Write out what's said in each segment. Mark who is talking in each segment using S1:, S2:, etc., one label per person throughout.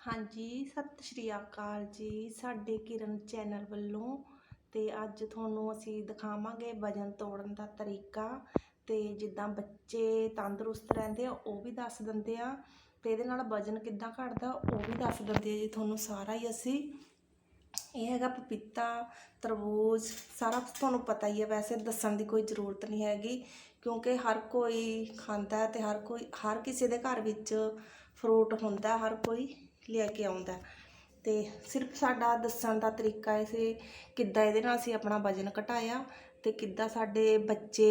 S1: ਹਾਂਜੀ, ਸਤਿ ਸ਼੍ਰੀ ਅਕਾਲ ਜੀ। ਸਾਡੇ ਕਿਰਨ ਚੈਨਲ ਵੱਲੋਂ ਤੇ ਅੱਜ ਤੁਹਾਨੂੰ ਅਸੀਂ ਦਿਖਾਵਾਂਗੇ ਵਜਨ ਤੋੜਨ ਦਾ ਤਰੀਕਾ ਤੇ ਜਿੱਦਾਂ ਬੱਚੇ ਤੰਦਰੁਸਤ ਰਹਿੰਦੇ ਆ, ਉਹ ਵੀ ਦੱਸ ਦਿੰਦੇ ਆ ਤੇ ਇਹਦੇ ਨਾਲ ਵਜਨ ਕਿੱਦਾਂ ਘਟਦਾ, ਉਹ ਵੀ ਦੱਸ ਦਿੰਦੇ ਆ ਜੀ ਤੁਹਾਨੂੰ ਸਾਰਾ ਹੀ ਅਸੀਂ। ਇਹ ਹੈਗਾ ਪਪੀਤਾ, ਤਰਬੂਜ, ਸਾਰਾ ਤੁਹਾਨੂੰ ਪਤਾ ਹੀ ਹੈ ਵੈਸੇ ਦੱਸਣ ਦੀ ਕੋਈ ਜ਼ਰੂਰਤ ਨਹੀਂ ਹੈਗੀ ਕਿਉਂਕਿ ਹਰ ਕੋਈ ਖਾਂਦਾ ਹੈ ਤੇ ਹਰ ਕੋਈ, ਹਰ ਕਿਸੇ ਦੇ ਘਰ ਵਿੱਚ ਫਰੂਟ ਹੁੰਦਾ, ਹਰ ਕੋਈ। ਲੈ ਕੇ ਆਉਂਦਾ ਤੇ ਸਿਰਫ ਸਾਡਾ ਦੱਸਣ ਦਾ ਤਰੀਕਾ ਹੈ ਸੀ ਕਿੱਦਾਂ ਇਹਦੇ ਨਾਲ ਅਸੀਂ ਆਪਣਾ ਵਜਨ ਘਟਾਇਆ ਤੇ ਕਿੱਦਾਂ ਸਾਡੇ ਬੱਚੇ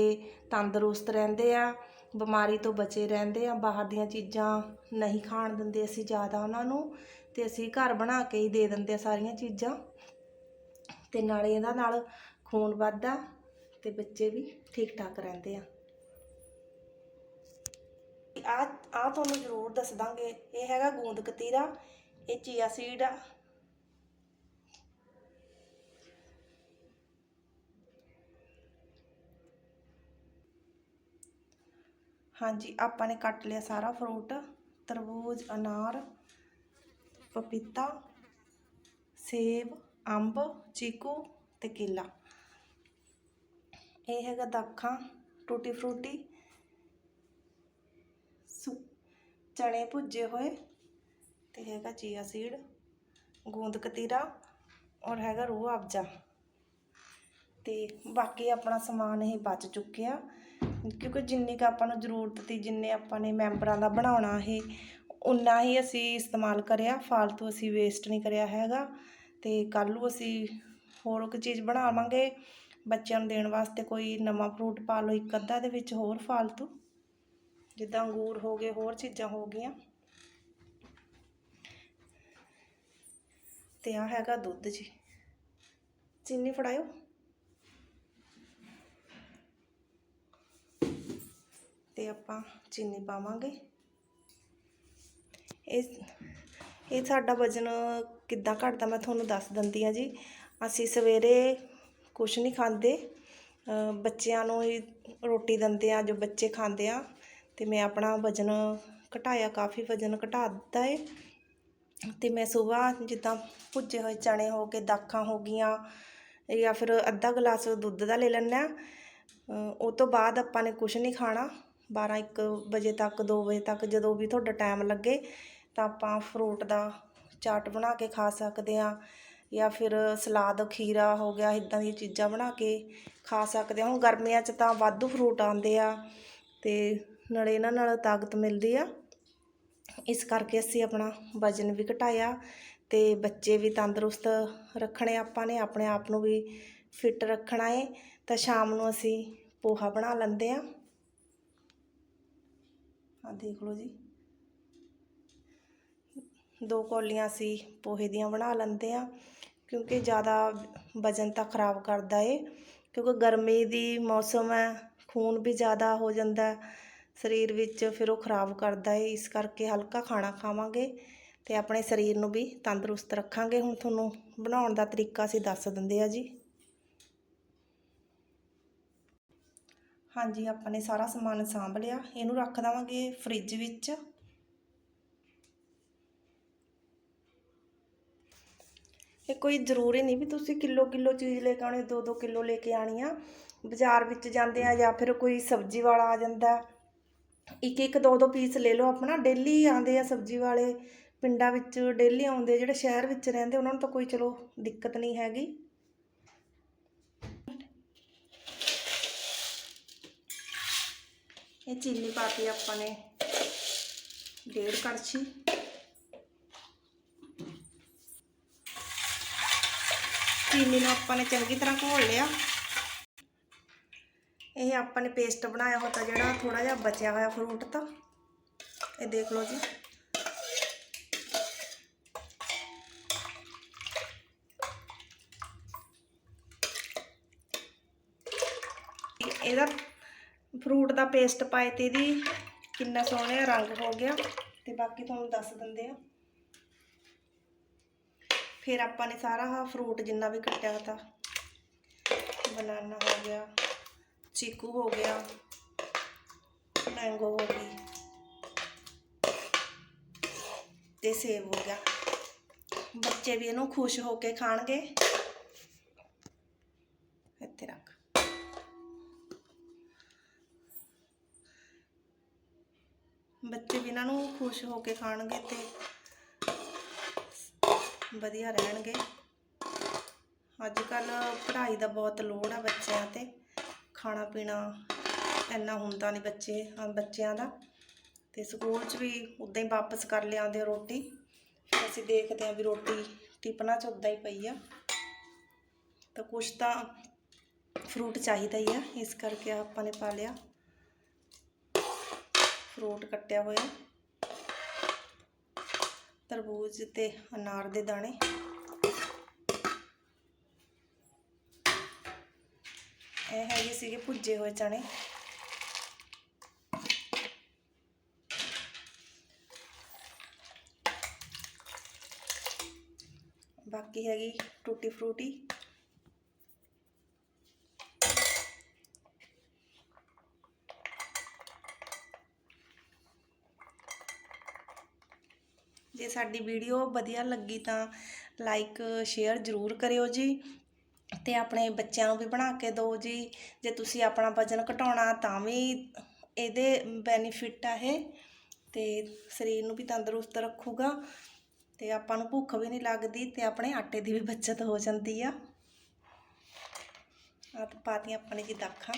S1: ਤੰਦਰੁਸਤ ਰਹਿੰਦੇ ਆ, ਬਿਮਾਰੀ ਤੋਂ ਬਚੇ ਰਹਿੰਦੇ ਆ, ਬਾਹਰ ਦੀਆਂ ਚੀਜ਼ਾਂ ਨਹੀਂ ਖਾਣ ਦਿੰਦੇ ਅਸੀਂ ਜ਼ਿਆਦਾ ਉਹਨਾਂ ਨੂੰ ਤੇ ਅਸੀਂ ਘਰ ਬਣਾ ਕੇ ਹੀ ਦੇ ਦਿੰਦੇ ਆ ਸਾਰੀਆਂ ਚੀਜ਼ਾਂ। ਤੇ ਨਾਲੇ ਇਹਦਾ ਨਾਲ ਖੂਨ ਵੱਧਦਾ ਤੇ ਬੱਚੇ ਵੀ ਠੀਕ ਠਾਕ ਰਹਿੰਦੇ ਆ। ਆ ਆ ਤੁਹਾਨੂੰ ਜ਼ਰੂਰ ਦੱਸ ਦਾਂਗੇ। ਇਹ ਹੈਗਾ ਗੂੰਦ ਕਤੀਰਾ, ਇਹ ਚੀਆ ਸੀਡ ਆ। ਹਾਂਜੀ, ਆਪਾਂ ਨੇ ਕੱਟ ਲਿਆ ਸਾਰਾ ਫਰੂਟ ਤਰਬੂਜ, ਅਨਾਰ, ਪਪੀਤਾ, ਸੇਬ, ਅੰਬ, ਚੀਕੂ ਤੇ ਕੇਲਾ। ਇਹ ਹੈਗਾ ਦਾਖਾਂ, ਟੂਟੀ ਫਰੂਟੀ ਸੁ ਚਣੇ ਭੁੱਜੇ ਹੋਏ ਤੇ ਹੈਗਾ ਚੀਆ ਸੀਡ ਗੂੰਦ ਕਤੀਰਾ ਔਰ ਹੈਗਾ ਰੂਹ ਅਫਜਾ ਤੇ ਬਾਕੀ ਆਪਣਾ ਸਮਾਨ ਇਹ ਬਚ ਚੁੱਕਿਆ ਕਿਉਂਕਿ ਜਿੰਨੀ ਕ ਆਪਾਂ ਨੂੰ ਜ਼ਰੂਰਤ ਸੀ, ਜਿੰਨੇ ਆਪਾਂ ਨੇ ਮੈਂਬਰਾਂ ਦਾ ਬਣਾਉਣਾ ਇਹ ਉਨਾ ਹੀ ਅਸੀਂ ਇਸਤੇਮਾਲ ਕਰਿਆ, ਫਾਲਤੂ ਅਸੀਂ ਵੇਸਟ ਨਹੀਂ ਕਰਿਆ ਹੈਗਾ। ਤੇ ਕੱਲ ਨੂੰ ਅਸੀਂ ਹੋਰ ਕੋਈ ਚੀਜ਼ ਬਣਾਵਾਂਗੇ, ਬੱਚਿਆਂ ਨੂੰ ਦੇਣ ਵਾਸਤੇ ਕੋਈ ਨਵਾਂ ਫਰੂਟ ਪਾ ਲਓ ਇੱਕ ਅੱਧਾ ਦੇ ਵਿੱਚ ਹੋਰ ਫਾਲਤੂ। ਜਿੱਦਾਂ ਅੰਗੂਰ ਹੋ ਗਏ, ਹੋਰ ਚੀਜ਼ਾਂ ਹੋ ਗਈਆਂ। ਤੇ ਆ ਹੈਗਾ ਦੁੱਧ ਜੀ। ਚੀਨੀ ਫੜਾਇਓ। ਤੇ ਆਪਾਂ ਚੀਨੀ ਪਾਵਾਂਗੇ। ਇਹ ਇਹ ਸਾਡਾ ਵਜਨ ਕਿੱਦਾਂ ਘਟਦਾ ਮੈਂ ਤੁਹਾਨੂੰ ਦੱਸ ਦਿੰਦੀ ਆ ਜੀ। ਅਸੀਂ ਸਵੇਰੇ ਕੁਛ ਨਹੀਂ ਖਾਂਦੇ। ਬੱਚਿਆਂ ਨੂੰ ਹੀ ਰੋਟੀ ਦਿੰਦੇ ਆ ਜੋ ਬੱਚੇ ਖਾਂਦੇ ਆ। ਅਤੇ ਮੈਂ ਆਪਣਾ ਵਜਨ ਘਟਾਇਆ, ਕਾਫੀ ਵਜਨ ਘਟਾ ਦਿੱਤਾ ਹੈ ਅਤੇ ਮੈਂ ਸੁਬਾਹ ਜਿੱਦਾਂ ਭੁੱਜੇ ਹੋਏ, ਚਣੇ ਹੋ ਕੇ, ਦਾਖਾਂ ਹੋ ਗਈਆਂ ਜਾਂ ਫਿਰ ਅੱਧਾ ਗਲਾਸ ਦੁੱਧ ਦਾ ਲੈ ਲੈਣਾ ਉਹ ਤੋਂ ਬਾਅਦ ਆਪਾਂ ਨੇ ਕੁਝ ਨਹੀਂ ਖਾਣਾ। 12 1 ਵਜੇ ਤੱਕ 2 ਵਜੇ ਤੱਕ ਜਦੋਂ ਵੀ ਤੁਹਾਡਾ ਟਾਈਮ ਲੱਗੇ ਤਾਂ ਆਪਾਂ ਫਰੂਟ ਦਾ ਚਾਟ ਬਣਾ ਕੇ ਖਾ ਸਕਦੇ ਹਾਂ ਜਾਂ ਫਿਰ ਸਲਾਦ, ਖੀਰਾ ਹੋ ਗਿਆ, ਇਦਾਂ ਦੀਆਂ ਚੀਜ਼ਾਂ ਬਣਾ ਕੇ ਖਾ ਸਕਦੇ ਹਾਂ। ਹੁਣ ਗਰਮੀਆਂ 'ਚ ਤਾਂ ਵਾਧੂ ਫਰੂਟ ਆਉਂਦੇ ਆ ਅਤੇ ਨਾਲੇ ਇਹਨਾਂ ਨਾਲ ਤਾਕਤ ਮਿਲਦੀ ਆ। ਇਸ ਕਰਕੇ ਅਸੀਂ ਆਪਣਾ ਵਜਨ ਵੀ ਘਟਾਇਆ ਤੇ ਬੱਚੇ ਵੀ ਤੰਦਰੁਸਤ ਰੱਖਣੇ ਆਪਾਂ ਨੇ, ਆਪਣੇ ਆਪ ਨੂੰ ਵੀ ਫਿੱਟ ਰੱਖਣਾ ਏ। ਤਾਂ ਸ਼ਾਮ ਨੂੰ ਅਸੀਂ ਪੋਹਾ ਬਣਾ ਲੈਂਦੇ ਆ। ਆ ਦੇਖ ਲਓ ਜੀ। ਦੋ ਕੌਲੀਆਂ ਅਸੀਂ ਪੋਹੇ ਦੀਆਂ ਬਣਾ ਲੈਂਦੇ ਆ, ਕਿਉਂਕਿ ਜ਼ਿਆਦਾ ਵਜਨ ਤਾਂ ਖਰਾਬ ਕਰਦਾ ਏ, ਕਿਉਂਕਿ ਗਰਮੀ ਦੀ ਮੌਸਮ ਹੈ, ਖੂਨ ਵੀ ਜ਼ਿਆਦਾ ਹੋ ਜਾਂਦਾ ਸਰੀਰ ਵਿੱਚ ਫਿਰ ਉਹ ਖਰਾਬ ਕਰਦਾ ਏ, ਇਸ ਕਰਕੇ ਹਲਕਾ ਖਾਣਾ ਖਾਵਾਂਗੇ ਤੇ ਆਪਣੇ ਸਰੀਰ ਨੂੰ ਵੀ ਤੰਦਰੁਸਤ ਰੱਖਾਂਗੇ। ਹੁਣ ਤੁਹਾਨੂੰ ਬਣਾਉਣ ਦਾ ਤਰੀਕਾ ਅਸੀਂ ਦੱਸ ਦਿੰਦੇ ਆ ਜੀ। ਹਾਂਜੀ, ਆਪਾਂ ਨੇ ਸਾਰਾ ਸਮਾਨ ਸਾਂਭ ਲਿਆ ਇਹਨੂੰ ਰੱਖ ਦੇਵਾਂਗੇ ਫ੍ਰਿਜ ਵਿੱਚ। ਇਹ ਕੋਈ ਜ਼ਰੂਰੀ ਨਹੀਂ ਵੀ ਤੁਸੀਂ ਕਿਲੋ ਕਿਲੋ ਚੀਜ਼ ਲੈ ਕੇ ਆਉਣੀ, ਦੋ ਦੋ ਕਿਲੋ ਲੈ ਕੇ ਆਣੀ ਆ। ਬਾਜ਼ਾਰ ਵਿੱਚ ਜਾਂਦੇ ਆ ਜਾਂ ਫਿਰ ਕੋਈ ਸਬਜ਼ੀ ਵਾਲਾ ਆ ਜਾਂਦਾ। ਇੱਕ ਇੱਕ ਦੋ ਦੋ ਪੀਸ ਲੈ ਲਓ ਆਪਣਾ। ਡੇਲੀ ਆਉਂਦੇ ਆ ਸਬਜ਼ੀ ਵਾਲੇ ਪਿੰਡਾਂ ਵਿੱਚ, ਡੇਲੀ ਆਉਂਦੇ ਜਿਹੜੇ ਸ਼ਹਿਰ ਵਿੱਚ ਰਹਿੰਦੇ, ਉਹਨਾਂ ਨੂੰ ਤਾਂ ਕੋਈ ਚਲੋ ਦਿੱਕਤ ਨਹੀਂ ਹੈਗੀ। ਇਹ ਚੀਨੀ ਪਾਤੀ ਆਪਾਂ ਨੇ ਡੇਢ ਕੜਛੀ। ਚੀਨੀ ਨੂੰ ਆਪਾਂ ਨੇ ਚੰਗੀ ਤਰ੍ਹਾਂ ਘੋਲ ਲਿਆ। ਇਹ ਆਪਾਂ ਨੇ ਪੇਸਟ ਬਣਾਇਆ ਹੋਇਆ ਜਿਹੜਾ ਥੋੜਾ ਜਿਹਾ ਬਚਿਆ ਹੋਇਆ ਫਰੂਟ ਤਾਂ। ਇਹ ਦੇਖ ਲਓ ਜੀ। ਇਹਦਾ ਫਰੂਟ ਦਾ ਪੇਸਟ ਪਾਏ ਤੇ ਇਹਦੀ ਕਿੰਨਾ ਸੋਹਣਾ ਰੰਗ ਹੋ ਗਿਆ ਤੇ ਬਾਕੀ ਤੁਹਾਨੂੰ ਦੱਸ ਦਿੰਦੇ ਆ। ਫਿਰ ਆਪਾਂ ਨੇ ਸਾਰਾ ਫਰੂਟ ਜਿੰਨਾ ਵੀ ਕੱਟਿਆ ਤਾ ਬਨਾਨਾ ਹੋ ਗਿਆ। ਚੀਕੂ ਹੋ ਗਿਆ ਮੈਂਗੋ ਹੋ ਗਈ ਤੇ ਸੇਬ ਹੋ ਗਿਆ। ਬੱਚੇ ਵੀ ਇਹਨੂੰ ਖੁਸ਼ ਹੋ ਕੇ ਖਾਣਗੇ। ਇੱਥੇ ਰੱਖ। ਬੱਚੇ ਵੀ ਇਹਨਾਂ ਨੂੰ ਖੁਸ਼ ਹੋ ਕੇ ਖਾਣਗੇ ਤੇ ਵਧੀਆ ਰਹਿਣਗੇ। ਅੱਜ ਕੱਲ ਪੜ੍ਹਾਈ ਦਾ ਬਹੁਤ ਲੋੜ ਆ ਬੱਚਿਆਂ ਤੇ। ਖਾਣਾ ਪੀਣਾ ਇੰਨਾ ਹੁੰਦਾ ਨਹੀਂ ਬੱਚੇ ਬੱਚਿਆਂ ਦਾ। ਤੇ ਸਕੂਲ 'ਚ ਵੀ ਉਦਾਂ ਹੀ ਵਾਪਸ ਕਰ ਲਿਆਉਂਦੇ ਆ ਰੋਟੀ। ਫਿਰ ਅਸੀਂ ਦੇਖਦੇ ਆ ਵੀ ਰੋਟੀ ਟਿਪਨਾ 'ਚ ਉਦਾਂ ਹੀ ਪਈ ਆ। ਤਾਂ ਕੁਛ ਤਾਂ ਫਰੂਟ ਚਾਹੀਦਾ ਹੀ ਆ, ਇਸ ਕਰਕੇ ਆਪਾਂ ਨੇ ਪਾ ਲਿਆ। ਫਰੂਟ ਕੱਟਿਆ ਹੋਇਆ। ਤਰਬੂਜ ਤੇ ਅਨਾਰ ਦੇ ਦਾਣੇ। ਇਹ ਹੈਗੇ ਸੀਗੇ ਭੁੱਜੇ ਹੋਏ ਚਣੇ ਬਾਕੀ ਹੈਗੀ ਟੂਟੀ ਫਰੂਟੀ। ਜੇ ਸਾਡੀ ਵੀਡੀਓ ਵਧੀਆ ਲੱਗੀ ਤਾਂ ਲਾਈਕ ਸ਼ੇਅਰ ਜ਼ਰੂਰ ਕਰਿਓ ਜੀ। ਅਤੇ ਆਪਣੇ ਬੱਚਿਆਂ ਨੂੰ ਵੀ ਬਣਾ ਕੇ ਦਿਓ ਜੀ। ਜੇ ਤੁਸੀਂ ਆਪਣਾ ਵਜ਼ਨ ਘਟਾਉਣਾ ਤਾਂ ਵੀ ਇਹਦੇ ਬੈਨੀਫਿਟ ਆ ਇਹ। ਅਤੇ ਸਰੀਰ ਨੂੰ ਵੀ ਤੰਦਰੁਸਤ ਰੱਖੂਗਾ। ਅਤੇ ਆਪਾਂ ਨੂੰ ਭੁੱਖ ਵੀ ਨਹੀਂ ਲੱਗਦੀ ਅਤੇ ਆਪਣੇ ਆਟੇ ਦੀ ਵੀ ਬਚਤ ਹੋ ਜਾਂਦੀ ਆ। ਆ ਪਾਤੀਆਂ ਆਪਾਂ ਨੇ ਜੀ ਦਾਖਾਂ।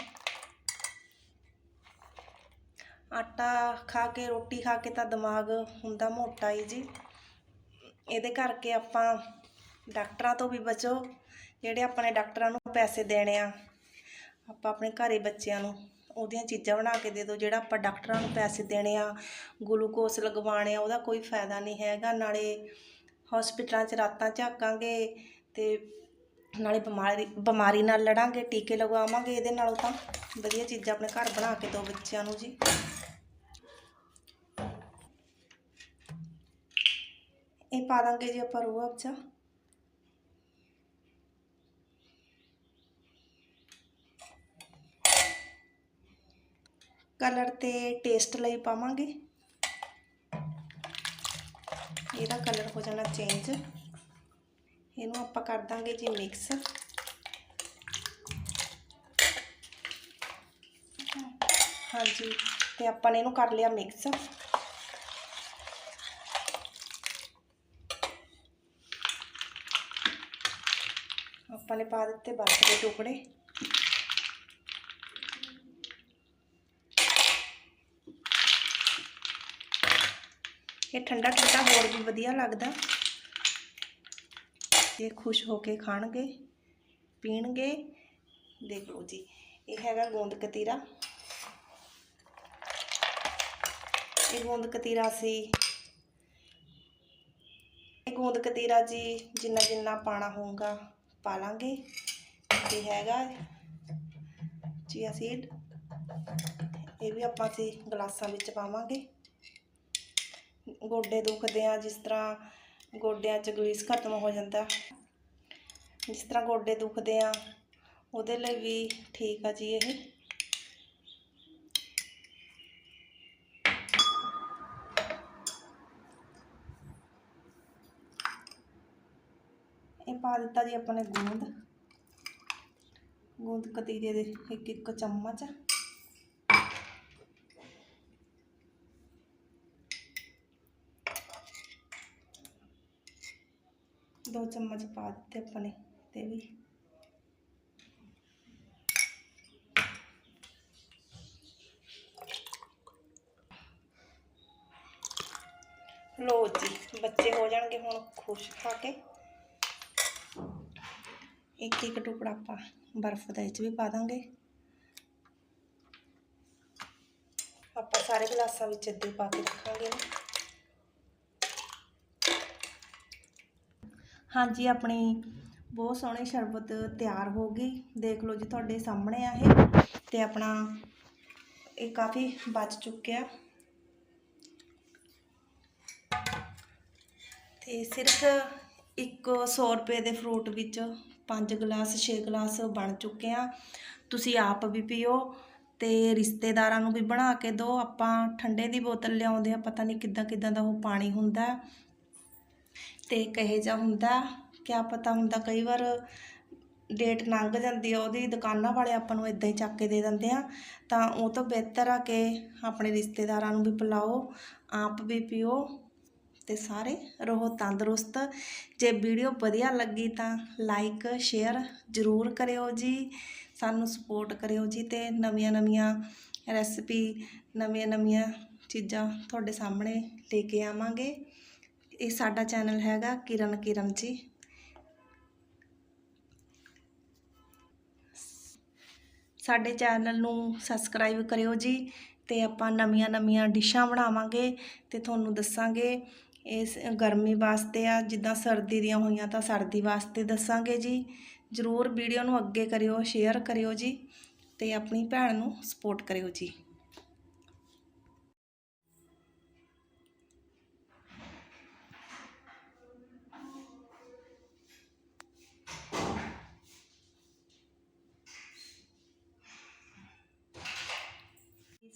S1: ਆਟਾ ਖਾ ਕੇ, ਰੋਟੀ ਖਾ ਕੇ ਤਾਂ ਦਿਮਾਗ ਹੁੰਦਾ ਮੋਟਾ ਹੀ ਜੀ। ਇਹਦੇ ਕਰਕੇ ਆਪਾਂ ਡਾਕਟਰਾਂ ਤੋਂ ਵੀ ਬਚੋ। ਜਿਹੜੇ ਆਪਣੇ ਡਾਕਟਰਾਂ ਨੂੰ ਪੈਸੇ ਦੇਣੇ ਆ, ਆਪਾਂ ਆਪਣੇ ਘਰੇ ਬੱਚਿਆਂ ਨੂੰ, ਉਹਦੀਆਂ ਚੀਜ਼ਾਂ ਬਣਾ ਕੇ ਦੇ ਦਿਓ, ਜਿਹੜਾ ਆਪਾਂ ਡਾਕਟਰਾਂ ਨੂੰ ਪੈਸੇ ਦੇਣੇ ਆ, ਗਲੂਕੋਸ ਲਗਵਾਉਣੇ ਆ, ਉਹਦਾ ਕੋਈ ਫਾਇਦਾ ਨਹੀਂ ਹੈਗਾ, ਨਾਲੇ ਹਸਪੀਟਲਾਂ 'ਚ ਰਾਤਾਂ ਝਾਕਾਂਗੇ ਤੇ ਨਾਲੇ ਬਿਮਾਰੀ ਬਿਮਾਰੀ ਨਾਲ ਲੜਾਂਗੇ, ਟੀਕੇ ਲਗਵਾਵਾਂਗੇ, ਇਹਦੇ ਨਾਲੋਂ ਤਾਂ ਵਧੀਆ ਚੀਜ਼ਾਂ ਆਪਣੇ ਘਰ ਬਣਾ ਕੇ ਦਿਓ ਬੱਚਿਆਂ ਨੂੰ ਜੀ। ਇਹ ਪਾ ਦਾਂਗੇ ਜੀ ਆਪਾਂ ਰੂਹ ਅਫਜ਼ਾ ਕਲਰ ਤੇ ਟੇਸਟ ਲਈ ਪਾਵਾਂਗੇ। ਇਹਦਾ ਕਲਰ ਹੋ ਜਾਣਾ ਚੇਂਜ। ਇਹਨੂੰ ਆਪਾਂ ਕਰ ਦਾਂਗੇ ਜੀ ਮਿਕਸ। ਹਾਂਜੀ, ਤੇ ਆਪਾਂ ਨੇ ਇਹਨੂੰ ਕਰ ਲਿਆ ਮਿਕਸ। ਆਪਾਂ ਨੇ ਪਾ ਦਿੱਤੇ ਬਰਫ਼ ਦੇ ਟੁਕੜੇ। ਇਹ ਠੰਡਾ ਠੰਡਾ ਹੋਰ ਵੀ ਵਧੀਆ ਲੱਗਦਾ। ਇਹ ਖੁਸ਼ ਹੋ ਕੇ ਖਾਣਗੇ, ਪੀਣਗੇ। ਦੇਖ ਲਓ ਜੀ, ਇਹ ਹੈਗਾ ਗੋਂਦ ਕਤੀਰਾ। ਇਹ ਗੋਂਦ ਕਤੀਰਾ ਸੀ। ਇਹ ਗੋਂਦ ਕਤੀਰਾ ਜੀ ਜਿੰਨਾ ਜਿੰਨਾ ਪਾਣਾ ਹੋਊਗਾ ਪਾ ਲਾਂਗੇ। ਇਹ ਹੈਗਾ ਚੀਆ ਸੀਡ ਇਹ ਵੀ ਆਪਾਂ ਅਸੀਂ ਗਲਾਸਾਂ ਵਿੱਚ ਪਾਵਾਂਗੇ। ਗੋਡੇ ਦੁਖਦੇ ਆ, ਜਿਸ ਤਰ੍ਹਾਂ ਗੋਡਿਆਂ 'ਚ ਗਲੀਸ ਖਤਮ ਹੋ ਜਾਂਦਾ। ਜਿਸ ਤਰ੍ਹਾਂ ਗੋਡੇ ਦੁਖਦੇ ਆ, ਉਹਦੇ ਲਈ ਵੀ ਠੀਕ ਆ ਜੀ ਇਹ। ਇਹ ਪਾ ਦਿੱਤਾ ਜੀ ਆਪਣੇ ਗੂੰਦ। ਗੂੰਦ ਕਤੀਰੇ ਦੇ ਇੱਕ ਇੱਕ ਚਮਚ। ਦੋ ਚਮਚ ਪਾ ਦਿੱਤੇ ਆਪਾਂ ਨੇ ਤੇ ਵੀ ਲੋ ਜੀ ਬੱਚੇ ਹੋ ਜਾਣਗੇ ਹੁਣ ਖੁਸ਼ ਖਾ ਕੇ ਇੱਕ ਇੱਕ ਟੁਕੜਾ ਆਪਾਂ ਬਰਫ਼ ਦਾ ਇਹ 'ਚ ਵੀ ਪਾ ਦਾਂਗੇ ਆਪਾਂ ਸਾਰੇ ਗਲਾਸਾਂ ਵਿੱਚ ਇੱਦਾਂ ਹੀ ਪਾ ਕੇ ਰੱਖਾਂਗੇ ਨਾ ਹਾਂਜੀ, ਆਪਣੀ ਬਹੁਤ ਸੋਹਣੀ ਸ਼ਰਬਤ ਤਿਆਰ ਹੋ ਗਈ। ਦੇਖ ਲਓ ਜੀ, ਤੁਹਾਡੇ ਸਾਹਮਣੇ ਆ ਇਹ ਤੇ ਆਪਣਾ ਇਹ ਕਾਫੀ ਬਚ ਚੁੱਕਿਆ। ਤੇ ਸਿਰਫ ਇੱਕ 100 ਰੁਪਏ ਦੇ ਫਰੂਟ ਵਿੱਚ 5 ਗਲਾਸ 6 ਗਲਾਸ ਬਣ ਚੁੱਕੇ ਆ। ਤੁਸੀਂ ਆਪ ਵੀ ਪੀਓ ਤੇ ਰਿਸ਼ਤੇਦਾਰਾਂ ਨੂੰ ਵੀ ਬਣਾ ਕੇ ਦਿਓ। ਆਪਾਂ ਠੰਡੇ ਦੀ ਬੋਤਲ ਲਿਆਉਂਦੇ ਆ, ਪਤਾ ਨਹੀਂ ਕਿੱਦਾਂ ਕਿੱਦਾਂ ਦਾ ਉਹ ਪਾਣੀ ਹੁੰਦਾ। ਤੇ ਕਹੇ ਜਾ ਹੁੰਦਾ, ਕਿਆ ਪਤਾ ਹੁੰਦਾ ਕਈ ਵਾਰ ਡੇਟ ਲੰਘ ਜਾਂਦੀ ਆ, ਉਹਦੀ ਦੁਕਾਨਾਂ ਵਾਲੇ ਆਪਾਂ ਨੂੰ ਇਦਾਂ ਹੀ ਚੱਕ ਕੇ ਦੇ ਦਿੰਦੇ ਆ, ਤਾਂ ਉਹ ਤੋਂ ਬਿਹਤਰ ਆ ਕਿ ਆਪਣੇ ਰਿਸ਼ਤੇਦਾਰਾਂ ਨੂੰ ਵੀ ਪਿਲਾਓ ਆਪ ਵੀ ਪੀਓ ਤੇ ਸਾਰੇ ਰਹੋ ਤੰਦਰੁਸਤ। ਜੇ ਵੀਡੀਓ ਵਧੀਆ ਲੱਗੀ ਤਾਂ ਲਾਈਕ ਸ਼ੇਅਰ ਜ਼ਰੂਰ ਕਰਿਓ ਜੀ, ਸਾਨੂੰ ਸਪੋਰਟ ਕਰਿਓ ਜੀ ਤੇ ਨਵੀਆਂ ਨਵੀਆਂ ਰੈਸਪੀ ਨਵੀਆਂ ਨਵੀਆਂ ਚੀਜ਼ਾਂ ਤੁਹਾਡੇ ਸਾਹਮਣੇ ਲੈ ਕੇ ਆਵਾਂਗੇ। ਇਹ ਸਾਡਾ ਚੈਨਲ ਹੈਗਾ ਕਿਰਨ ਕਿਰਨ ਜੀ। ਸਾਡੇ ਚੈਨਲ ਨੂੰ ਸਬਸਕ੍ਰਾਈਬ ਕਰਿਓ ਜੀ ਤੇ ਆਪਾਂ ਨਵੀਆਂ ਨਵੀਆਂ ਡਿਸ਼ਾਂ ਬਣਾਵਾਂਗੇ ਤੇ ਤੁਹਾਨੂੰ ਦੱਸਾਂਗੇ ਇਸ ਗਰਮੀ ਵਾਸਤੇ ਆ, ਜਿੱਦਾਂ ਸਰਦੀ ਦੀਆਂ ਹੋਈਆਂ ਤਾਂ ਸਰਦੀ ਵਾਸਤੇ ਦੱਸਾਂਗੇ ਜੀ। ਜ਼ਰੂਰ ਵੀਡੀਓ ਨੂੰ ਅੱਗੇ ਕਰਿਓ, ਸ਼ੇਅਰ ਕਰਿਓ ਜੀ ਤੇ ਆਪਣੀ ਭੈਣ ਨੂੰ ਸਪੋਰਟ ਕਰਿਓ ਜੀ।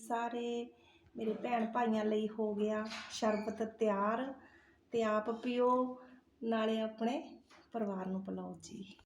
S1: ਸਾਰੇ ਮੇਰੇ ਭੈਣ ਭਾਈਆਂ ਲਈ ਹੋ ਗਿਆ ਸ਼ਰਬਤ ਤਿਆਰ ਅਤੇ ਆਪ ਪੀਓ, ਨਾਲੇ ਆਪਣੇ ਪਰਿਵਾਰ ਨੂੰ ਪਿਲਾਓ ਜੀ।